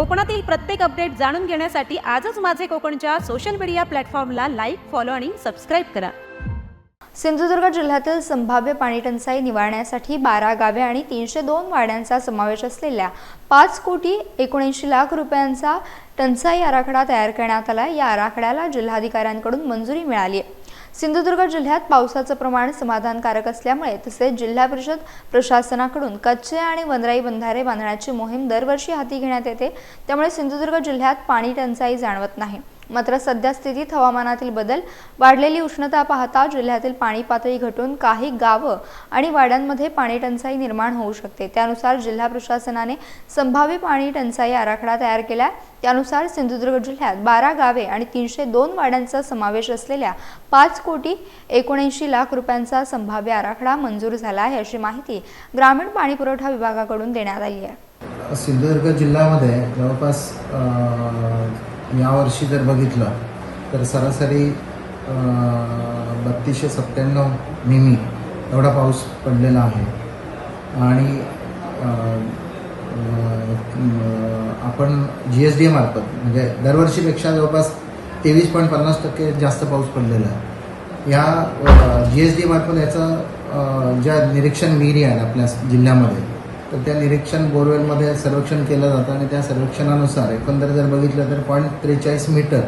कोकणातील प्रत्येक अपडेट जाणून घेण्यासाठी आजच माझे कोकणच्या सोशल मीडिया प्लॅटफॉर्मला लाईक फॉलो आणि सबस्क्राईब करा. सिंधुदुर्ग जिल्ह्यातील संभाव्य पाणीटंचाई निवारण्यासाठी बारा गावे आणि तीनशे दोन वाड्यांचा समावेश असलेल्या पाच कोटी एकोणऐंशी लाख रुपयांचा टंचाई आराखडा तयार करण्यात आला. या आराखड्याला जिल्हाधिकाऱ्यांकडून मंजुरी मिळाली आहे. सिंधुदुर्ग जिल्ह्यात पावसाचं प्रमाण समाधानकारक असल्यामुळे तसेच जिल्हा परिषद प्रशासनाकडून कच्चे आणि वनराई बंधारे बांधण्याची मोहीम दरवर्षी हाती घेण्यात येते. त्यामुळे सिंधुदुर्ग जिल्ह्यात पाणी टंचाई जाणवत नाही. मात्र सध्या स्थितीत हवामानातील बदल वाढलेली उष्णता पाहता जिल्ह्यातील पाणी पातळी घटून काही गावं आणि वाड्यांमध्ये पाणी टंचाई निर्माण होऊ शकते. त्यानुसार जिल्हा प्रशासनाने संभाव्य पाणी टंचाई आराखडा तयार केला. त्यानुसार सिंधुदुर्ग जिल्ह्यात बारा गावे आणि तीनशे दोन वाड्यांचा समावेश असलेल्या पाच कोटी एकोणऐंशी लाख रुपयांचा संभाव्य आराखडा मंजूर झाला आहे अशी माहिती ग्रामीण पाणीपुरवठा विभागाकडून देण्यात आली आहे. सिंधुदुर्ग जिल्ह्यामध्ये जवळपास यावर्षी जर बघितलं तर सरासरी बत्तीसशे सत्त्याण्णव मिमी एवढा पाऊस पडलेला आहे. आणि आपण जी एस डी मार्फत म्हणजे दरवर्षीपेक्षा जवळपास तेवीस पॉईंट पन्नास टक्के जास्त पाऊस पडलेला आहे. या जी एस डी मार्फत याचं ज्या निरीक्षण विहिरी आहेत आपल्या जिल्ह्यामध्ये तर त्या निरीक्षण बोरवेलमध्ये सर्वेक्षण केलं जातं आणि त्या सर्वेक्षणानुसार एकंदर जर बघितलं तर पॉईंट त्रेचाळीस मीटर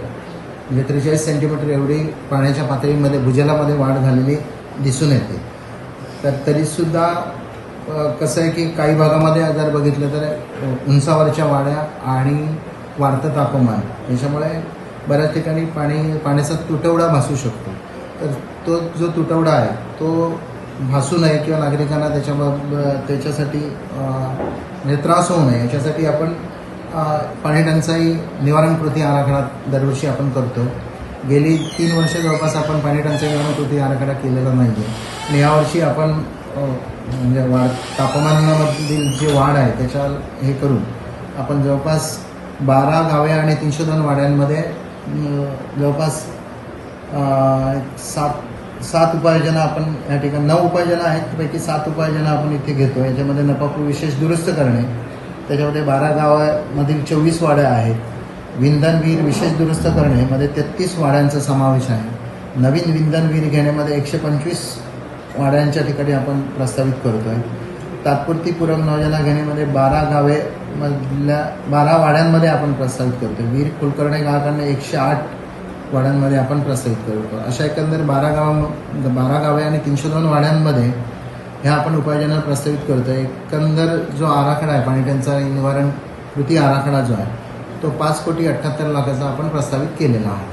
म्हणजे त्रेचाळीस सेंटीमीटर एवढी पाण्याच्या पातळीमध्ये भूजलामध्ये वाढ झालेली दिसून येते. तर तरीसुद्धा कसं आहे की काही भागामध्ये जर बघितलं तर उंचावरच्या वाड्या आणि वाढतं तापमान याच्यामुळे बऱ्याच ठिकाणी पाणी पाण्याचा तुटवडा भासू शकतो. तर तो जो तुटवडा आहे तो भासू नये किंवा नागरिकांना त्याच्या त्याच्यासाठी म्हणजे त्रास होऊ नये. याच्यासाठी आपण पाणी टंचाई निवारण कृती आराखडा दरवर्षी आपण करतो. गेली तीन वर्ष जवळपास आपण पाणी टंचाई निवारण कृती आराखडा केलेला नाही आहे आणि यावर्षी आपण म्हणजे वाढ तापमानामधील जी वाढ आहे त्याच्या हे करून आपण जवळपास बारा गावे आणि तीनशे दोन वाड्यांमध्ये जवळपास सात सात उपाययोजना आपण या ठिकाणी नऊ उपाययोजना आहेत त्यापैकी सात उपाययोजना आपण इथे घेतो. याच्यामध्ये नपापूर विशेष दुरुस्त करणे. त्याच्यामध्ये बारा गावामधील चोवीस वाड्या आहेत. विंधन विहीर विशेष दुरुस्त करणे मध्ये तेहतीस वाड्यांचा समावेश आहे. नवीन विंधन विहीर घेण्यामध्ये एकशे पंचवीस वाड्यांच्या ठिकाणी आपण प्रस्तावित करतो आहे तात्पुरती पूरक योजना घेण्यामध्ये बारा गावे मधल्या बारा वाड्यांमध्ये आपण प्रस्तावित करतो वीर कुलकर्णी गावाकडनं एकशे आठ वाड्यांमध्ये आपण प्रस्तावित करतो. अशा एकंदर बारा गावा बारा गावे आणि तीनशे दोन वाड्यांमध्ये ह्या आपण उपाययोजना प्रस्तावित करतो एकंदर जो आराखडा आहे पाणी टंचाई निवारण कृती आराखडा जो आहे तो पाच कोटी अठ्ठ्याहत्तर लाखाचा आपण प्रस्तावित केलेला आहे.